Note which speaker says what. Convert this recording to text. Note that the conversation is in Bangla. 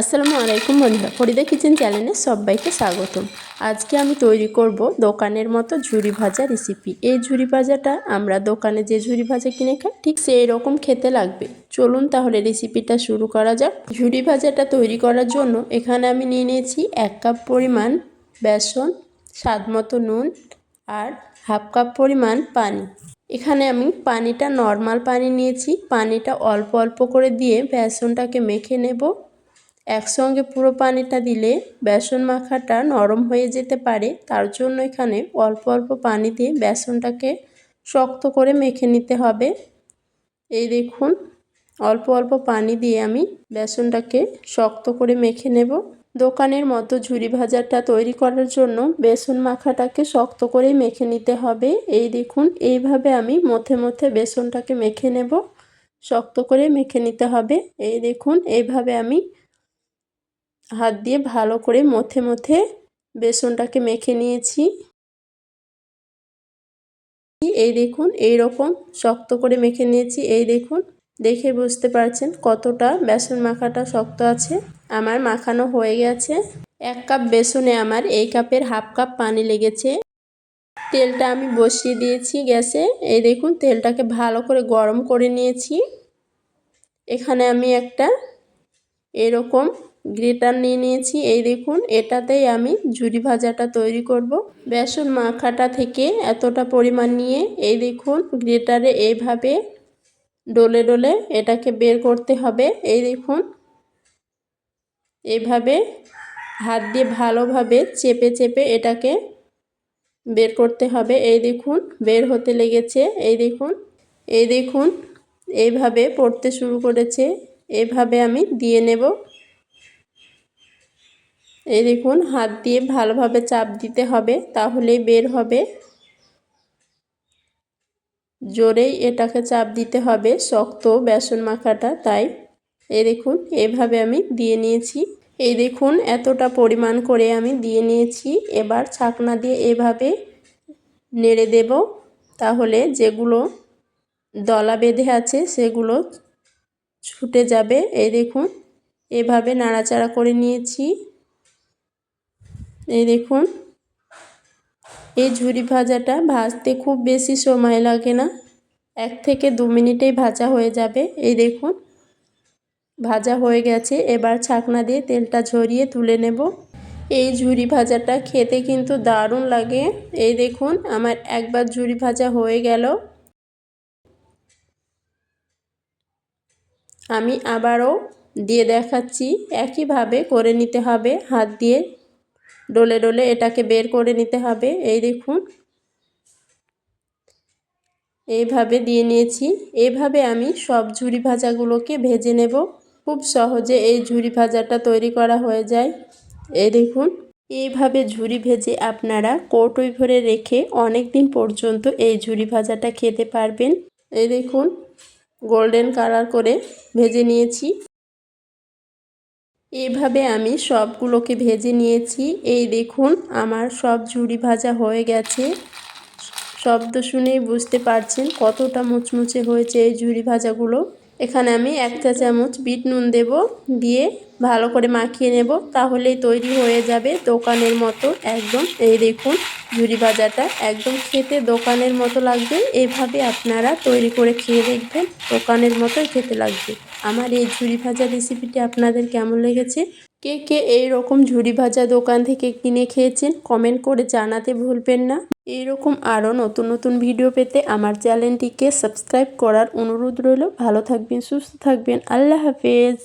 Speaker 1: আসসালামু আলাইকুম বন্ধুরা, ফরিদা কিচেন চ্যানেলে সবাইকে স্বাগতম। আজকে আমি তৈরি করব দোকানের মতো ঝুরি ভাজা রেসিপি। এই ঝুরি ভাজাটা আমরা দোকানে যে ঝুরি ভাজা কিনে খাই, ঠিক সেই রকম খেতে লাগবে। চলুন তাহলে রেসিপিটা শুরু করা যাক। ঝুরি ভাজাটা তৈরি করার জন্য এখানে আমি নিয়ে নিয়েছি এক কাপ পরিমাণ বেসন, স্বাদ মতো নুন আর হাফ কাপ পরিমাণ পানি। এখানে আমি পানিটা নর্মাল পানি নিয়েছি। পানিটা অল্প অল্প করে দিয়ে বেসনটাকে মেখে নেব। একসঙ্গে পুরো পানিটা দিলে বেসন মাখাটা নরম হয়ে যেতে পারে। তার জন্য এখানে অল্প অল্প পানি দিয়ে বেসনটাকে শক্ত করে মেখে নিতে হবে। এই দেখুন, অল্প অল্প পানি দিয়ে আমি বেসনটাকে শক্ত করে মেখে নেব। দোকানের মতো ঝুরি ভাজাটা তৈরি করার জন্য বেসন মাখাটাকে শক্ত করে মেখে নিতে হবে। এই দেখুন, এইভাবে আমি মথে মথে বেসনটাকে মেখে নেব। শক্ত করে মেখে নিতে হবে। এই দেখুন, এইভাবে আমি হাত দিয়ে ভালো করে মথে মথে বেসনটাকে মেখে নিয়েছি। এই দেখুন এই রকম শক্ত করে মেখে নিয়েছি। এই দেখুন, দেখে বুঝতে পারছেন কতটা বেসন মাখাটা শক্ত আছে। আমার মাখানো হয়ে গেছে। এক কাপ বেসনে আমার এই কাপের হাফ কাপ পানি লেগেছে। তেলটা আমি বসিয়ে দিয়েছি গ্যাসে। এই দেখুন, তেলটাকে ভালো করে গরম করে নিয়েছি। এখানে আমি একটা এরকম গ্রেটার নিয়ে নিয়েছি। এই দেখুন, এটাতেই আমি ঝুরি ভাজাটা তৈরি করব। বেসন মাখাটা থেকে এতটা পরিমাণ নিয়ে এই দেখুন, গ্রেটারে এইভাবে ডলে ডলে এটাকে বের করতে হবে। এই দেখুন, এইভাবে হাত দিয়ে ভালোভাবে চেপে চেপে এটাকে বের করতে হবে। এই দেখুন, বের হতে লেগেছে। এই দেখুন এই দেখুন, এইভাবে পড়তে শুরু করেছে। এভাবে আমি দিয়ে নেব। এই দেখুন, হাত দিয়ে ভালোভাবে চাপ দিতে হবে, তাহলেই বের হবে। জোরেই এটাকে চাপ দিতে হবে, শক্ত বেসন মাখাটা, তাই। এই দেখুন, এভাবে আমি দিয়ে নিয়েছি। এই দেখুন, এতটা পরিমাণ করে আমি দিয়ে নিয়েছি। এবার ছাকনা দিয়ে এভাবে নেড়ে দেব, তাহলে যেগুলো দলা বেঁধে আছে, সেগুলো ছুটে যাবে। এই দেখুন, এভাবে নাড়াচাড়া করে নিয়েছি। এই দেখুন। এই ঝুরি ভাজাটা ভাজতে খুব বেশি সময় লাগে না। এক থেকে দু মিনিটেই ভাজা হয়ে যাবে। এই দেখুন, ভাজা হয়ে গেছে। এবার ছাকনা দিয়ে তেলটা ঝরিয়ে তুলে নেব। এই ঝুরি ভাজাটা খেতে কিন্তু দারুণ লাগে। এই দেখুন, আমার একবার ঝুরি ভাজা হয়ে গেল। আমি আবারও দিয়ে দেখাচ্ছি। একইভাবে করে নিতে হবে হাত দিয়ে। ডলে ডলে এটাকে বের করে নিতে হবে। এই দেখুন। এইভাবে দিয়ে নিয়েছি। এইভাবে আমি সব ঝুরি ভাজাগুলোকে ভেজে নেব। খুব সহজে এই ঝুরি ভাজাটা তৈরি করা হয়ে যায়। এই দেখুন। এইভাবে ঝুরি ভেজে আপনারা কৌটোই ভরে রেখে অনেক দিন পর্যন্ত এই ঝুরি ভাজাটা খেতে পারবেন। এই দেখুন। গোল্ডেন কালার করে ভেজে নিয়েছি। এইভাবে আমি সবগুলোকে ভেজে নিয়েছি। এই দেখুন, আমার সব ঝুড়ি ভাজা হয়ে গেছে। শব্দ শুনেই বুঝতে পারছেন কতটা মুচমুচে হয়েছে এই ঝুড়ি ভাজাগুলো। এখানে আমি এক চা চামচ বিট নুন দেব, দিয়ে ভালো করে মাখিয়ে নেব, তাহলেই তৈরি হয়ে যাবে দোকানের মতো। একদম, এই দেখুন ঝুড়ি ভাজাটা একদম খেতে দোকানের মতো লাগবে। এভাবে আপনারা তৈরি করে খেয়ে দেখবেন, দোকানের মতোই খেতে লাগবে। আমার এই ঝুড়ি ভাজা রেসিপিটি আপনাদের কেমন লেগেছে? কে কে এই রকম ঝুরি ভাজা দোকান থেকে কিনে খেয়েছেন কমেন্ট করে জানাতে ভুলবেন না। এইরকম আরও নতুন নতুন ভিডিও পেতে আমার চ্যানেলটিকে সাবস্ক্রাইব করার অনুরোধ রইল। ভালো থাকবেন, সুস্থ থাকবেন। আল্লাহ হাফেজ।